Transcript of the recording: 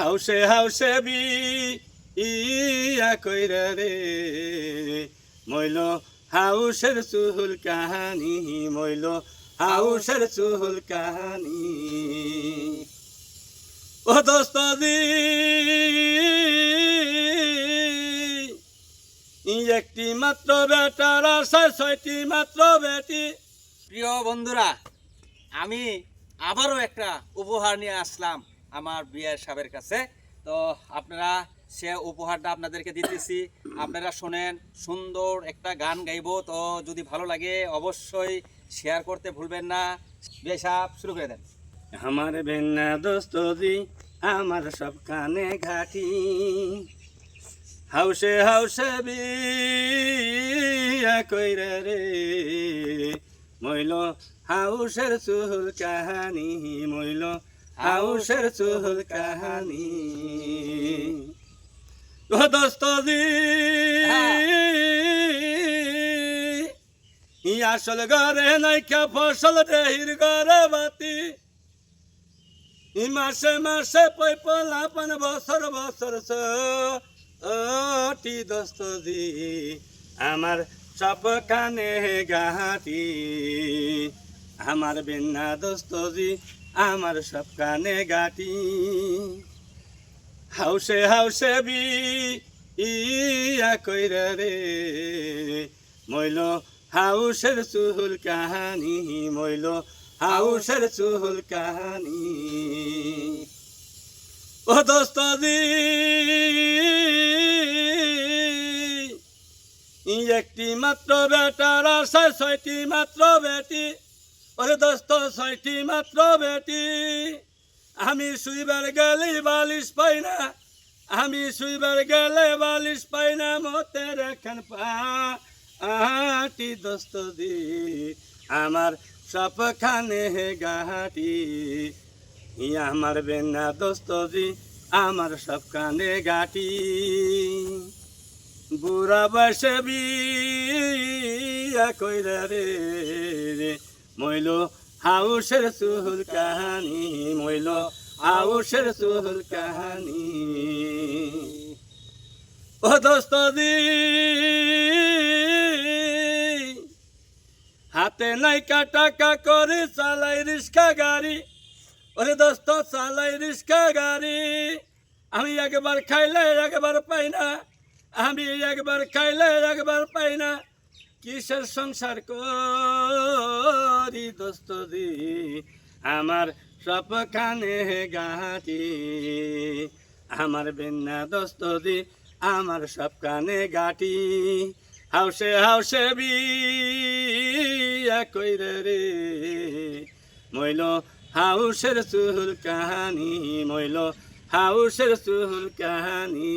হাউসে হাউসে বি ইয়া কইরা রে। মইল হাউসের চুহুল কাহানি, মইল হাউসের চুহুল কাহানি। ও দোস্ত একটি মাত্র বেটার আশায় ছয়টি মাত্র বেটি। প্রিয় বন্ধুরা, আমি আবারও একটা উপহার নিয়ে আসলাম। আমার বিয়ের সাহেবের কাছে। তো আপনারা সে উপহারটা আপনাদেরকে দিতেছি। আপনারা শোনেন, সুন্দর একটা গান গাইবো। তো যদি ভালো লাগে অবশ্যই শেয়ার করতে ভুলবেন না। বিয়ে সাহেব, শুরু করে দেন। আমার বেন্না দোস্ত আমার সব কানে ঘাটি। হাউসে হাউসে বিয়া রে। মইল হাউসের চুহুল কাহানি, মইল হাউসের চুহুল কাহানি। ও আসল ঘরে নাইকা ফসল দেহির ঘরে বাতি। ই মাসে মাসে পই পলাপন বছর বছর টি দোস্ত দি আমার সব কানে গাহাতি। আমার বিনা দোস্ত আমার সব কানে গাটি। হাউসে হাউসে বি ইয়া কইরা রে, মইল হাউসের চুহুল কাহানি, মইল হাউসের চুহুল কাহানি। ও দোস্ত একটি মাত্র বেটার আশায় ছয়টি মাত্র বেটি। ওরে দোস্ত, ছয়টি মাত্র বেটি। আমি শুইবার গেলে বালিশ পাই না। আমি শুইবার গেলে বালিশ পাই না মতে রেখান পাটি দোস্ত দি। আমার সপখানে গাহাটি। আমার বেনা দোস্ত দি, আমার সব কানে গাটি। বুড়া বসে বিয়া কইরা রে। মইল হাউসের সুহুল কাহানি, মইল হাউসের সুহুল কাহানি। ও দোস্ত দি হাতে নাই টাকা করে চালাই রিক্সা গাড়ি। ওরে দোস্ত, চালাই রিক্সা গাড়ি। আমি একবার খাইলে একবার পাই না। আমি একবার খাইলে একবার পাই না। কিসের সংসার করি? দি, আমার সব কানে গাটি আমার বেন্না দস্তদি আমার সব কানে গাটি হাউসে হাউসে বিয়া কইরে রে। মইল হাউসের চুহুল কাহানি, মইল হাউসের চুহুল কাহানি।